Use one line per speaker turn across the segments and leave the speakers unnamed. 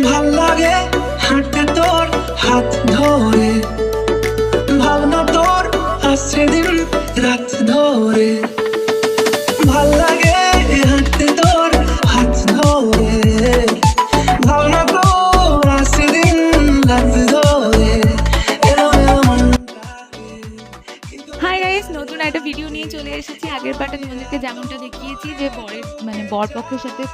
ভালো লাগে হাঁটতে তোর হাত ধরে। ভাবনা তোর আসছে দিন রাত ধরে। ভালো লাগে হাঁটতে তোর হাত ধরে। ভাবনা তোর আসছে দিন রাত ধরে।
হাই গাইস নতুন একটা ভিডিও নিয়ে চলে এসেছি। আগের পার্টে তোমাদেরকে যেমনটা দেখিয়েছি যে বরের মানে বরপক্ষের সাথে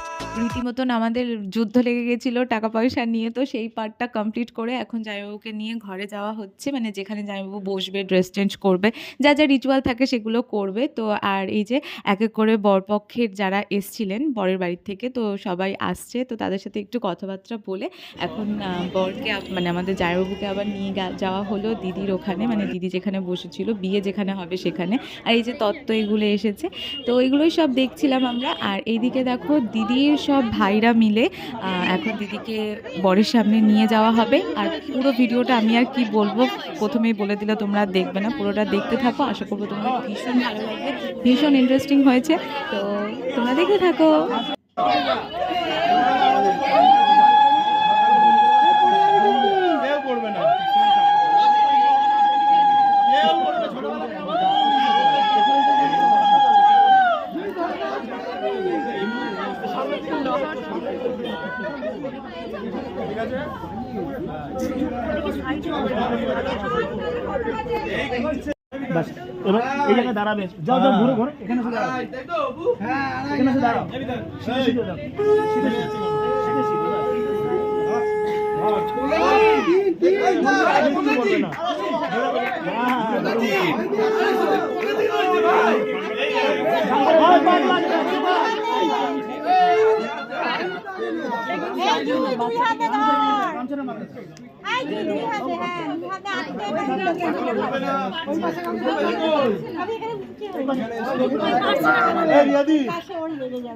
রীতিমতন আমাদের যুদ্ধ লেগে গেছিল টাকা পয়সা নিয়ে, তো সেই পার্টটা কমপ্লিট করে এখন জামাইবাবুকে নিয়ে ঘরে যাওয়া হচ্ছে। মানে যেখানে জামাইবাবু বসবে ড্রেস চেঞ্জ করবে, যা যা রিচুয়াল থাকে সেগুলো করবে। তো আর এই যে এক এক করে বরপক্ষের যারা এসছিলেন বরের বাড়ির থেকে, তো সবাই আসছে। তো তাদের সাথে একটু কথাবার্তা বলে এখন বরকে মানে আমাদের জামাইবাবুকে আবার নিয়ে যাওয়া হলো দিদির ওখানে। মানে দিদি যেখানে বসেছিল, বিয়ে যেখানে হবে সেখানে। আর এই যে তত্ত্ব এগুলো এসেছে। তো এগুলোই সব দেখছিলাম আমরা। আর এইদিকে দেখো দিদির সব ভাইরা মিলে এখন দিদিকে বরের সামনে নিয়ে যাওয়া হবে। আর পুরো ভিডিওটা আমি আর কি বলব, প্রথমেই বলে দিলে তোমরা দেখবে না, পুরোটা দেখতে থাকো। আশা করব তোমাদের ভীষণ ভালো লাগবে, ভীষণ ইন্টারেস্টিং হয়েছে। তো তোমরা দেখতে থাকো।
ঠিক আছে
বাস এবার এই জায়গায় দাঁড়াবে যাও যাও ঘুরে ঘুরে দাও।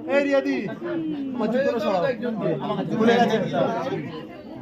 এই রিয়াদি মজুদ করে সরাও ভুলে গেছে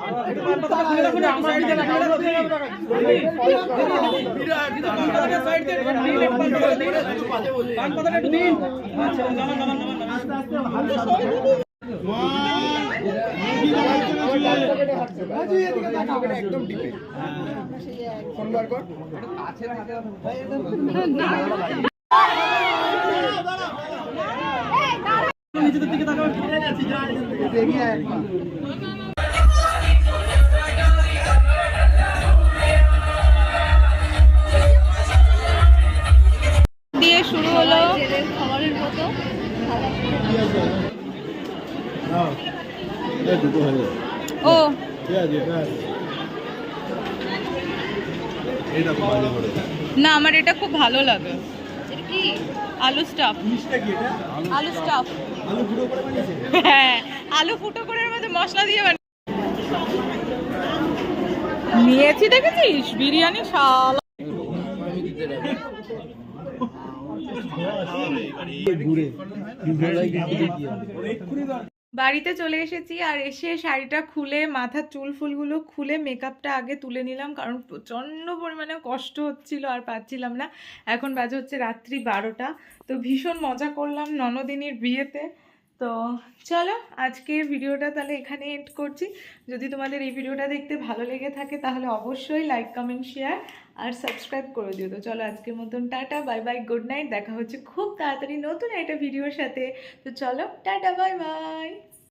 না, না, লজ্জা হচ্ছে। আরে, যাও, যাও। চলো, three,
ও। না, আমার এটা খুব ভালো লাগে। আলু স্টাফ আলু স্টাফ হ্যাঁ আলু ফুটো করে মধ্যে মশলা দিয়ে বানিয়ে নিয়েছি দেখেছিস? বিরিয়ানি শালা বাড়িতে চলে এসেছি আর এসে শাড়িটা খুলে, মাথার চুল ফুলগুলো খুলে মেকআপটা আগে তুলে নিলাম কারণ প্রচণ্ড পরিমাণে কষ্ট হচ্ছিল আর পাচ্ছিলাম না। এখন বাজে হচ্ছে রাত্রি বারোটা। তো ভীষণ মজা করলাম ননদিনীর বিয়েতে। তো চলো, আজকের ভিডিওটা তাহলে এখানে এন্ড করছি। যদি তোমাদের এই ভিডিওটা দেখতে ভালো লেগে থাকে, তাহলে অবশ্যই লাইক কমেন্ট শেয়ার আর সাবস্ক্রাইব করে দিও। তো চলো, আজকের মতন tata bye bye good night দেখা হচ্ছে খুব তাড়াতাড়ি নতুন একটা ভিডিওর সাথে। তো চলো, টাটা বাই বাই